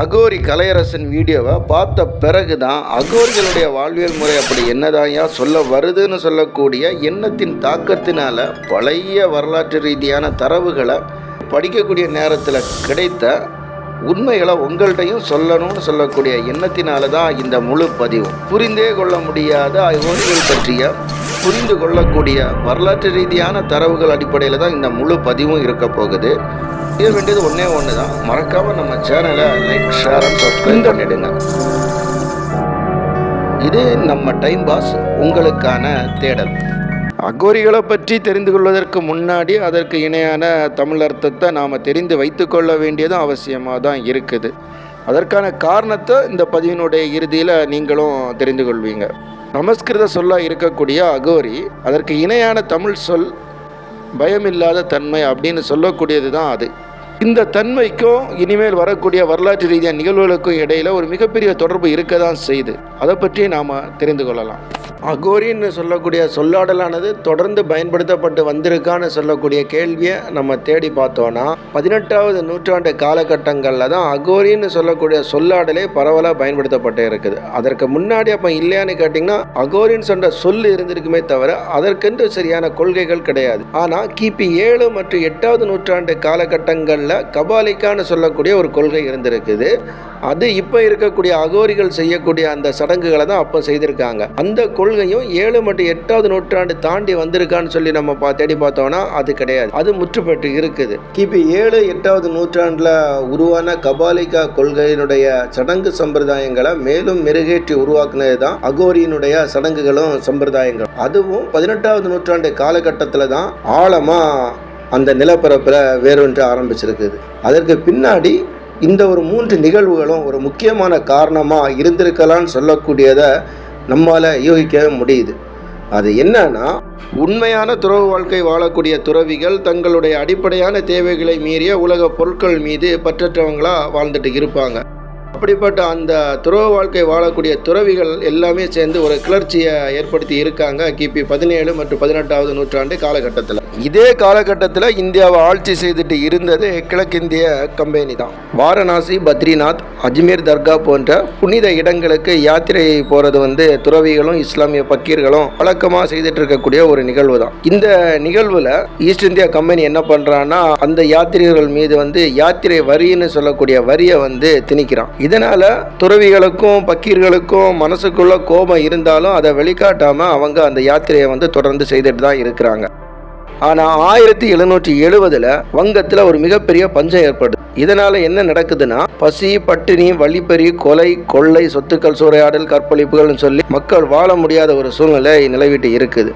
அகோரி கலையரசன் வீடியோவை பார்த்த பிறகு தான் அகோரிகளுடைய வாழ்வியல் முறை அப்படி என்னதாயா சொல்ல வருதுன்னு சொல்லக்கூடிய எண்ணத்தின் தாக்கத்தினால பழைய வரலாற்று ரீதியான தரவுகளை படிக்கக்கூடிய நேரத்தில் கிடைத்த உண்மைகளை உங்கள்கிட்டையும் சொல்லணும்னு சொல்லக்கூடிய எண்ணத்தினால தான் இந்த முழு பதிவு. புரிந்தே கொள்ள முடியாத அகோரிகள் பற்றிய புரிந்து கொள்ளக்கூடிய வரலாற்று ரீதியான தரவுகள் அடிப்படையில் தான் இந்த முழு பதிவும் இருக்க போகுது. செய்ய வேண்டியது ஒன்றே ஒன்று தான் மறக்காமல் நம்ம சேனலை லைக் ஷேர் அண்ட் சப்ஸ்கிரைப் பண்ணிடுங்க. இது நம்ம டைம் பாஸ் உங்களுக்கான தேடல். அகோரிகளை பற்றி தெரிந்து கொள்வதற்கு முன்னாடி அதற்கு இணையான தமிழ் அர்த்தத்தை நாம் தெரிந்து வைத்துக்கொள்ள வேண்டியதும் அவசியமாக தான் இருக்குது. அதற்கான காரணத்தை இந்த பதிவினுடைய இறுதியில் நீங்களும் தெரிந்து கொள்வீங்க. நமஸ்கிருத சொல்லாக இருக்கக்கூடிய அகோரி அதற்கு இணையான தமிழ் சொல் பயமில்லாத தன்மை அப்படின்னு சொல்லக்கூடியது தான் அது. இந்த தன்மைக்கும் இனிமேல் வரக்கூடிய வரலாற்று ரீதியான நிகழ்வுகளுக்கும் இடையில ஒரு மிகப்பெரிய தொடர்பு இருக்க தான் செய்யுது அதை பற்றி நாம் தெரிந்து கொள்ளலாம். அகோரின்னு சொல்லக்கூடிய சொல்லாடலானது தொடர்ந்து பயன்படுத்தப்பட்டு வந்திருக்கான்னு சொல்லக்கூடிய கேள்வியை நம்ம தேடி பார்த்தோன்னா பதினெட்டாவது நூற்றாண்டு காலகட்டங்களில் தான் அகோரின்னு சொல்லக்கூடிய சொல்லாடலே பரவலாக பயன்படுத்தப்பட்டு இருக்குது. அதற்கு முன்னாடி அப்போ இல்லையான்னு கேட்டிங்கன்னா அகோரின்னு சொன்ன சொல் இருந்திருக்குமே தவிர அதற்கென்று சரியான கொள்கைகள் கிடையாது. ஆனால் கிபி ஏழு மற்றும் எட்டாவது நூற்றாண்டு காலகட்டங்களில் கபாலிக்கான்னு சொல்லக்கூடிய ஒரு கொள்கை இருந்திருக்குது. அது இப்போ இருக்கக்கூடிய அகோரிகள் செய்யக்கூடிய அந்த சடங்குகளை தான் அப்போ செய்திருக்காங்க. அந்த கொள்கையும் ஏழு மற்றும் எட்டாவது நூற்றாண்டு தாண்டி வந்திருக்கான்னு சொல்லி நம்ம பா தேடி பார்த்தோம்னா அது கிடையாது. அது முற்றுப்பெற்று இருக்குது. கிபி ஏழு எட்டாவது நூற்றாண்டில் உருவான கபாலிகா கொள்கையினுடைய சடங்கு சம்பிரதாயங்களை மேலும் மெருகேற்றி உருவாக்குனது தான் அகோரியினுடைய சடங்குகளும் சம்பிரதாயங்கள். அதுவும் பதினெட்டாவது நூற்றாண்டு காலகட்டத்தில் தான் ஆழமாக அந்த நிலப்பரப்பில் வேரூன்ற ஆரம்பிச்சிருக்குது. அதற்கு பின்னாடி இந்த ஒரு மூன்று நிகழ்வுகளும் ஒரு முக்கியமான காரணமாக இருந்திருக்கலாம்னு சொல்லக்கூடியதை நம்மால் யூகிக்க முடியுது. அது என்னன்னா உண்மையான துறவு வாழ்க்கை வாழக்கூடிய துறவிகள் தங்களுடைய அடிப்படையான தேவைகளை மீறிய உலக பொருட்கள் மீது பற்றற்றவங்களா வாழ்ந்துட்டு இருப்பாங்க. அப்படிப்பட்ட அந்த துறவு வாழ்க்கை வாழக்கூடிய துறவிகள் எல்லாமே சேர்ந்து ஒரு கிளர்ச்சியை ஏற்படுத்தி இருக்காங்க. கிபி பதினேழு மற்றும் பதினெட்டாவது நூற்றாண்டு காலகட்டத்தில். இதே காலகட்டத்தில் இந்தியாவை ஆட்சி செய்துட்டு இருந்தது கிழக்கிந்திய கம்பெனி தான். வாரணாசி பத்ரிநாத் அஜ்மீர் தர்கா போன்ற புனித இடங்களுக்கு யாத்திரை போகிறது வந்து துறவிகளும் இஸ்லாமிய பக்கீர்களும் வழக்கமாக செய்துட்டு இருக்கக்கூடிய ஒரு நிகழ்வு தான். இந்த நிகழ்வில் ஈஸ்ட் இந்தியா கம்பெனி என்ன பண்ணுறான்னா அந்த யாத்திரிகர்கள் மீது வந்து யாத்திரை வரின்னு சொல்லக்கூடிய வரியை வந்து திணிக்கிறான். இதனால் துறவிகளுக்கும் பக்கீர்களுக்கும் மனசுக்குள்ள கோபம் இருந்தாலும் அதை வெளிக்காட்டாமல் அவங்க அந்த யாத்திரையை வந்து தொடர்ந்து செய்துட்டு தான் இருக்கிறாங்க. ஆனால் ஆயிரத்தி எழுநூற்றி எழுபதில் வங்கத்தில் ஒரு மிகப்பெரிய பஞ்சம் ஏற்படுது. இதனால் என்ன நடக்குதுன்னா பசி பட்டினி வழிப்பறி கொலை கொள்ளை சொத்துக்கள் சூறையாடல் கற்பழிப்புகள்னு சொல்லி மக்கள் வாழ முடியாத ஒரு சூழ்நிலை நிலவிட்டு இருக்குது.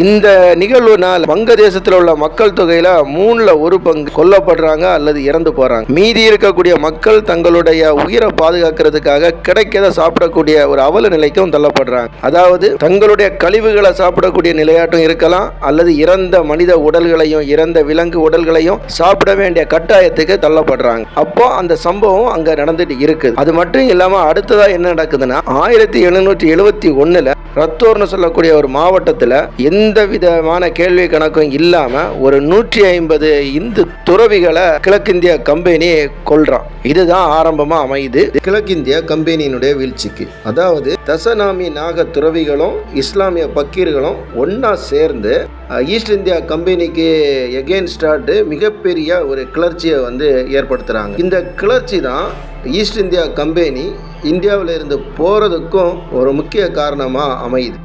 இந்த நிகழ்வுனால் வங்கதேசத்தில் உள்ள மக்கள் தொகையில் மூணில் ஒரு பங்கு கொல்லப்படுறாங்க அல்லது இறந்து போகிறாங்க மீதி இருக்கக்கூடிய மக்கள் தங்களுடைய உயிரை பாதுகாக்கிறதுக்காக கிடைக்கத சாப்பிடக்கூடிய ஒரு அவல நிலைக்கும் தள்ளப்படுறாங்க. அதாவது தங்களுடைய கழிவுகளை சாப்பிடக்கூடிய நிலையாட்டும் இருக்கலாம் அல்லது இறந்த மனித உடல்களையும் இறந்த விலங்கு உடல்களையும் சாப்பிட வேண்டிய கட்டாயத்துக்கு தள்ளப்படுறாங்க. அப்போ அந்த சம்பவம் அங்கே நடந்துட்டு இருக்குது. அது மட்டும் இல்லாமல் அடுத்ததாக என்ன நடக்குதுன்னா ஆயிரத்தி எழுநூற்றி எழுபத்தி ஒன்றில் ரத்தோர்னு சொல்லக்கூடிய ஒரு மாவட்டத்தில் எந்த எந்த விதமான கேள்வி கணக்கும் இல்லாமல் ஒரு நூற்றி ஐம்பது இந்து துறவிகளை கிழக்கிந்திய கம்பெனி கொள்றான் இதுதான் ஆரம்பமாக அமையுது. கிழக்கிந்திய கம்பெனியினுடைய வீழ்ச்சிக்கு. அதாவது தசநாமி நாக துறவிகளும் இஸ்லாமிய பக்கீர்களும் ஒன்றா சேர்ந்து ஈஸ்ட் இந்தியா கம்பெனிக்கு எகெயின்ஸ்டாட்டு மிகப்பெரிய ஒரு கிளர்ச்சியை வந்து ஏற்படுத்துகிறாங்க இந்த கிளர்ச்சி தான் ஈஸ்ட் இந்தியா கம்பெனி இந்தியாவில் இருந்து போகிறதுக்கும் ஒரு முக்கிய காரணமாக அமையுது.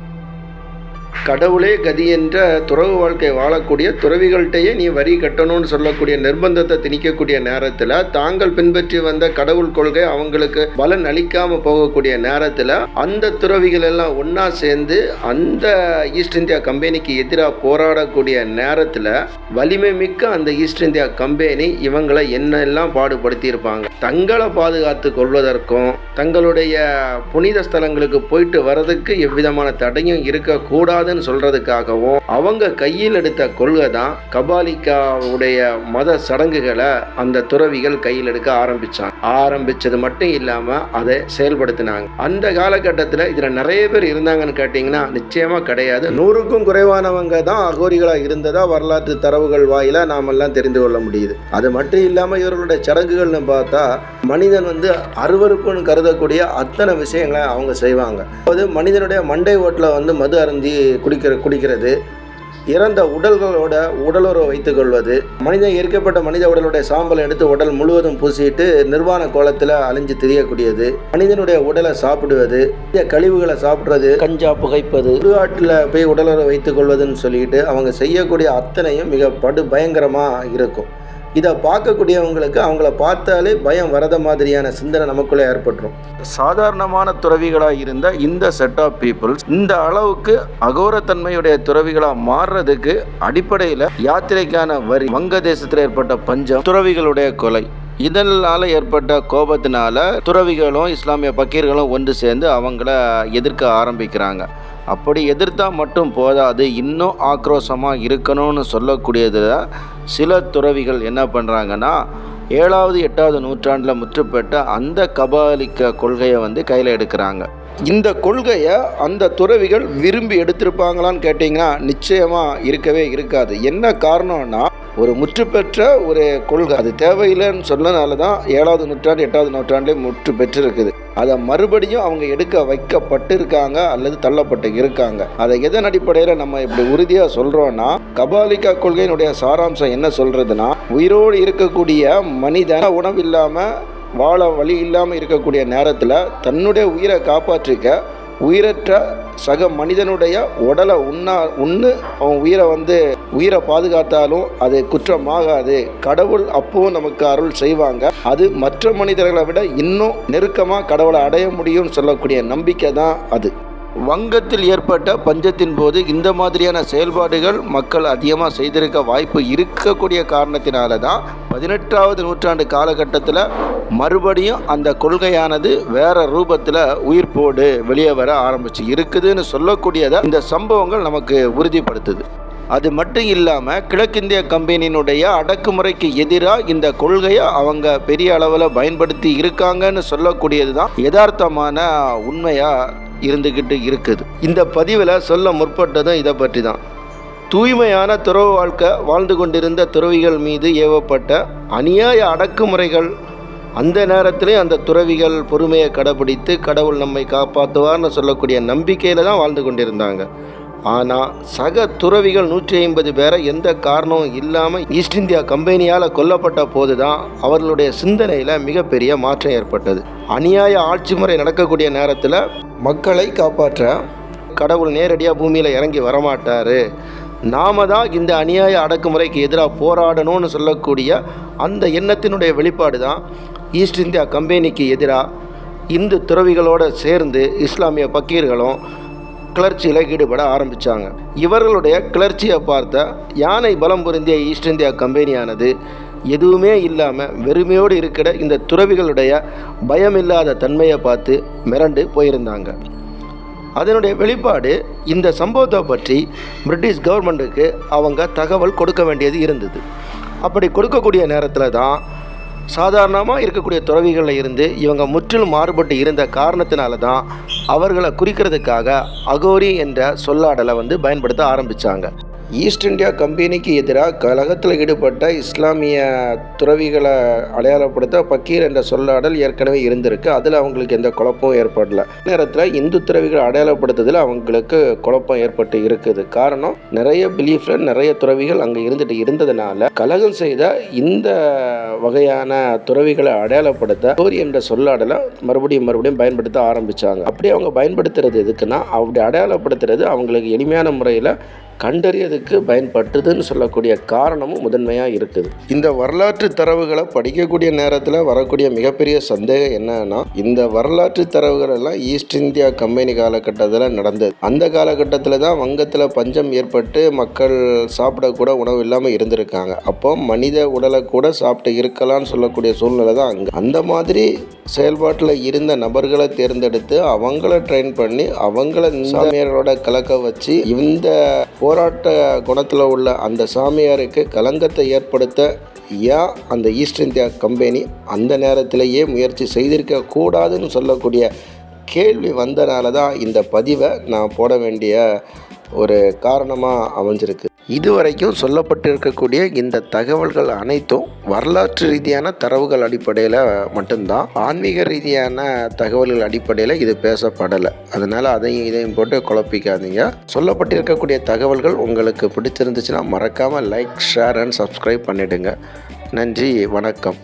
கடவுளே கதி என்ற துறவு வாழ்க்கை வாழக்கூடிய துறவிகள்கிட்டயே நீ வரி கட்டணும்னு சொல்லக்கூடிய நிர்பந்தத்தை திணிக்கக்கூடிய நேரத்தில் தாங்கள் பின்பற்றி வந்த கடவுள் கொள்கை அவங்களுக்கு பலன் அளிக்காம போகக்கூடிய நேரத்தில் அந்த துறவிகள் எல்லாம் ஒன்றா சேர்ந்து அந்த ஈஸ்ட் இந்தியா கம்பெனிக்கு எதிராக போராடக்கூடிய நேரத்தில் வலிமை மிக்க அந்த ஈஸ்ட் இந்தியா கம்பெனி இவங்களை என்னெல்லாம் பாடுபடுத்தியிருப்பாங்க? தங்களை பாதுகாத்து கொள்வதற்கும் தங்களுடைய புனித ஸ்தலங்களுக்கு போயிட்டு வர்றதுக்கு எவ்விதமான தடையும் இருக்கக்கூடாது கூடாதுன்னு சொல்றதுக்காகவும் அவங்க கையில் எடுத்த கொள்கை தான் கபாலிக்காவுடைய மத சடங்குகளை அந்த துறவிகள் கையில் எடுக்க ஆரம்பித்தாங்க ஆரம்பிச்சது மட்டும் இல்லாம அதை செயல்படுத்தினாங்க. அந்த காலகட்டத்தில் இதுல நிறைய பேர் இருந்தாங்கன்னு கேட்டிங்கன்னா நிச்சயமா கிடையாது. நூறுக்கும் குறைவானவங்க தான் அகோரிகளாக இருந்ததா வரலாற்று தரவுகள் வாயிலாக நாமெல்லாம் தெரிந்து கொள்ள முடியுது. அது மட்டும் இல்லாம இவர்களுடைய சடங்குகள்னு பார்த்தா மனிதன் வந்து அருவருப்புன்னு கருதக்கூடிய அத்தனை விஷயங்களை அவங்க செய்வாங்க. அதாவது மனிதனுடைய மண்டை ஓட்டில் வந்து மது அருந்தி குடிக்கிற குடிக்கிறது. இறந்த உடல்களோட உடலுறவு வைத்துக் கொள்வது மனிதன் எரிக்கப்பட்ட மனித உடலுடைய சாம்பலை எடுத்து உடல் முழுவதும் பூசிட்டு நிர்வாண கோலத்தில் அழிஞ்சு திரியக்கூடியது. மனிதனுடைய உடலை சாப்பிடுவது இந்த கழிவுகளை சாப்பிட்றது கஞ்சா புகைப்பது சுடுகாட்டில் போய் உடலுறவு வைத்துக் கொள்வதுன்னு சொல்லிட்டு அவங்க செய்யக்கூடிய அத்தனையும் மிக படு பயங்கரமாக இருக்கும். இதை பார்க்கக்கூடியவங்களுக்கு அவங்கள பார்த்தாலே பயம் வரத மாதிரியான சிந்தனை நமக்குள்ளே ஏற்பட்டுரும். சாதாரணமான துறவிகளாக இருந்த இந்த செட் ஆஃப் பீப்புள்ஸ் இந்த அளவுக்கு அகோரத்தன்மையுடைய துறவிகளாக மாறுறதுக்கு அடிப்படையில் யாத்திரைக்கான வரி வங்கதேசத்தில் ஏற்பட்ட பஞ்சம் துறவிகளுடைய கொலை. இதனால் ஏற்பட்ட கோபத்தினால துறவிகளும் இஸ்லாமிய பக்கீர்களும் ஒன்று சேர்ந்து அவங்கள எதிர்க்க ஆரம்பிக்கிறாங்க. அப்படி எதிர்த்தா மட்டும் போதாது இன்னும் ஆக்ரோஷமாக இருக்கணும்னு சொல்லக்கூடியதில் சில துறவிகள் என்ன பண்ணுறாங்கன்னா ஏழாவது எட்டாவது நூற்றாண்டில் முற்றுப்பெற்ற அந்த கபாலிக்க கொள்கையை வந்து கையில் எடுக்கிறாங்க. இந்த கொள்கையை அந்த துறவிகள் விரும்பி எடுத்திருப்பாங்களான்னு கேட்டிங்கன்னா நிச்சயமாக இருக்கவே இருக்காது. என்ன காரணம்னா ஒரு முற்று பெற்ற ஒரு கொள்கை. அது தேவையில்லைன்னு சொன்னனால தான் ஏழாவது நூற்றாண்டு எட்டாவது நூற்றாண்டுலேயே முற்று பெற்றிருக்குது. அதை மறுபடியும் அவங்க எடுக்க வைக்கப்பட்டு இருக்காங்க அல்லது தள்ளப்பட்டு இருக்காங்க. அதை எதன் அடிப்படையில் நம்ம இப்படி உறுதியாக சொல்கிறோன்னா கபாலிகா கொள்கையினுடைய சாராம்சம் என்ன சொல்கிறதுனா உயிரோடு இருக்கக்கூடிய மனிதன உணவு இல்லாமல் வாழ வழி இல்லாமல் இருக்கக்கூடிய நேரத்தில் தன்னுடைய உயிரை காப்பாற்றிக்க உயிரற்ற சக மனிதனுடைய உடலை உண்ணா உண்ணு. அவன் உயிரை வந்து உயிரை பாதுகாத்தாலும் அது குற்றமாகாது. கடவுள் அப்பவும் நமக்கு அருள் செய்வாங்க. அது மற்ற மனிதர்களை விட இன்னும் நெருக்கமாக கடவுளை அடைய முடியும்னு சொல்லக்கூடிய நம்பிக்கை தான் அது. வங்கத்தில் ஏற்பட்ட பஞ்சத்தின் போது இந்த மாதிரியான செயல்பாடுகள் மக்கள் அதிகமாக செய்திருக்க வாய்ப்பு இருக்கக்கூடிய காரணத்தினால தான் பதினெட்டாவது நூற்றாண்டு காலகட்டத்தில் மறுபடியும் அந்த கொள்கையானது வேற ரூபத்தில் உயிர்ப்போடு வெளியே வர ஆரம்பிச்சு. இருக்குதுன்னு சொல்லக்கூடியதை இந்த சம்பவங்கள் நமக்கு உறுதிப்படுத்துது. அது மட்டும் இல்லாமல் கிழக்கிந்திய கம்பெனியினுடைய அடக்குமுறைக்கு எதிராக இந்த கொள்கையை அவங்க பெரிய அளவில் பயன்படுத்தி இருக்காங்கன்னு சொல்லக்கூடியது தான் யதார்த்தமான உண்மையாக இருந்துக்கிட்டு இருக்குது. இந்த பதிவில் சொல்ல முற்பட்டதும் இதை பற்றி தான் தூய்மையான துறவு வாழ்க்கை வாழ்ந்து கொண்டிருந்த துறவிகள் மீது ஏவப்பட்ட அநியாய அடக்குமுறைகள் அந்த நேரத்திலே அந்த துறவிகள் பொறுமையை கடைபிடித்து கடவுள் நம்மை காப்பாற்றுவார்னு சொல்லக்கூடிய நம்பிக்கையில் தான் வாழ்ந்து கொண்டிருந்தாங்க. ஆனால் சக துறவிகள் நூற்றி ஐம்பது பேரை எந்த காரணமும் இல்லாமல் ஈஸ்ட் இந்தியா கம்பெனியால் கொல்லப்பட்ட போது தான் அவர்களுடைய சிந்தனையில் மிகப்பெரிய மாற்றம் ஏற்பட்டது. அநியாய ஆட்சி முறை நடக்கக்கூடிய நேரத்தில் மக்களை காப்பாற்ற கடவுள் நேரடியாக பூமியில் இறங்கி வரமாட்டார். நாம தான் இந்த அநியாய அடக்குமுறைக்கு எதிராக போராடணும்னு சொல்லக்கூடிய அந்த எண்ணத்தினுடைய வெளிப்பாடு தான் ஈஸ்ட் இந்தியா கம்பெனிக்கு எதிராக இந்து துறவிகளோடு சேர்ந்து இஸ்லாமிய பக்கீர்களும் கிளர்ச்சியில் ஈடுபட ஆரம்பித்தாங்க இவர்களுடைய கிளர்ச்சியை பார்த்த யானை பலம் பொருந்திய ஈஸ்ட் இந்தியா கம்பெனியானது எதுவுமே இல்லாமல் வெறுமையோடு இருக்கிற இந்த துறவிகளுடைய பயமில்லாத தன்மையை பார்த்து மிரண்டு போயிருந்தாங்க. அதனுடைய வெளிப்பாடு இந்த சம்பவத்தை பற்றி பிரிட்டிஷ் கவர்மெண்ட்டுக்கு அவங்க தகவல் கொடுக்க வேண்டியது இருந்தது. அப்படி கொடுக்கக்கூடிய நேரத்தில் தான் சாதாரணமாக இருக்கக்கூடிய துறவிகளில் இருந்து இவங்க முற்றிலும் மாறுபட்டு இருந்த காரணத்தினால தான் அவர்களை குறிக்கிறதுக்காக அகோரி என்ற சொல்லாடலை வந்து பயன்படுத்த ஆரம்பித்தாங்க ஈஸ்ட் இந்தியா கம்பெனிக்கு எதிராக கழகத்தில் ஈடுபட்ட இஸ்லாமிய துறவிகளை அடையாளப்படுத்த பக்கீர் என்ற சொல்லாடல் ஏற்கனவே இருந்திருக்கு. அதில் அவங்களுக்கு எந்த குழப்பமும் ஏற்படல. நேரத்தில் இந்து துறவிகளை அடையாளப்படுத்துறதுல அவங்களுக்கு குழப்பம் ஏற்பட்டு இருக்குது. காரணம் நிறைய பிலீஃப்ல நிறைய துறவிகள் அங்கே இருந்துட்டு இருந்ததுனால கழகம் செய்த இந்த வகையான துறவிகளை அடையாளப்படுத்த ஸ்டோரி என்ற சொல்லாடலை மறுபடியும் மறுபடியும் பயன்படுத்த ஆரம்பித்தாங்க அப்படி அவங்க பயன்படுத்துறது எதுக்குன்னா அப்படி அடையாளப்படுத்துறது அவங்களுக்கு எளிமையான முறையில் கண்டறியதுக்கு பயன்பட்டுதுன்னு சொல்லக்கூடிய காரணமும் முதன்மையாக இருக்குது. இந்த வரலாற்று தரவுகளை படிக்கக்கூடிய நேரத்தில் வரக்கூடிய மிகப்பெரிய சந்தேகம் என்னன்னா இந்த வரலாற்று தரவுகள் எல்லாம் ஈஸ்ட் இந்தியா கம்பெனி காலகட்டத்தில் நடந்தது. அந்த காலகட்டத்தில் தான் வங்கத்தில் பஞ்சம் ஏற்பட்டு மக்கள் சாப்பிடக்கூட உணவு இல்லாமல் இருந்திருக்காங்க. அப்போ மனித உடலை கூட சாப்பிட்டு இருக்கலாம்னு சொல்லக்கூடிய சூழ்நிலை தான் அங்கே. அந்த மாதிரி செயல்பாட்டில் இருந்த நபர்களை தேர்ந்தெடுத்து அவங்கள ட்ரெயின் பண்ணி அவங்கள இந்தியர்களோட கலக்க வச்சு இந்த போராட்ட குணத்தில் உள்ள அந்த சாமியாருக்கு களங்கத்தை ஏற்படுத்த ஏன் அந்த ஈஸ்ட் இந்தியா கம்பெனி அந்த நேரத்திலேயே முயற்சி செய்திருக்க கூடாதுன்னு சொல்லக்கூடிய கேள்வி வந்தனால தான் இந்த பதிவை நான் போட வேண்டிய ஒரு காரணமாக அமைஞ்சிருக்கு. இதுவரைக்கும் சொல்லப்பட்டிருக்கக்கூடிய இந்த தகவல்கள் அனைத்தும் வரலாற்று ரீதியான தரவுகள் அடிப்படையில் மட்டும்தான். ஆன்மீக ரீதியான தகவல்கள் அடிப்படையில் இது பேசப்படலை. அதனால் அதையும் இதையும் போட்டு குழப்பிக்காதீங்க. சொல்லப்பட்டிருக்கக்கூடிய தகவல்கள் உங்களுக்கு பிடிச்சிருந்துச்சுன்னா மறக்காமல் லைக் ஷேர் அண்ட் சப்ஸ்கிரைப் பண்ணிவிடுங்க நன்றி வணக்கம்.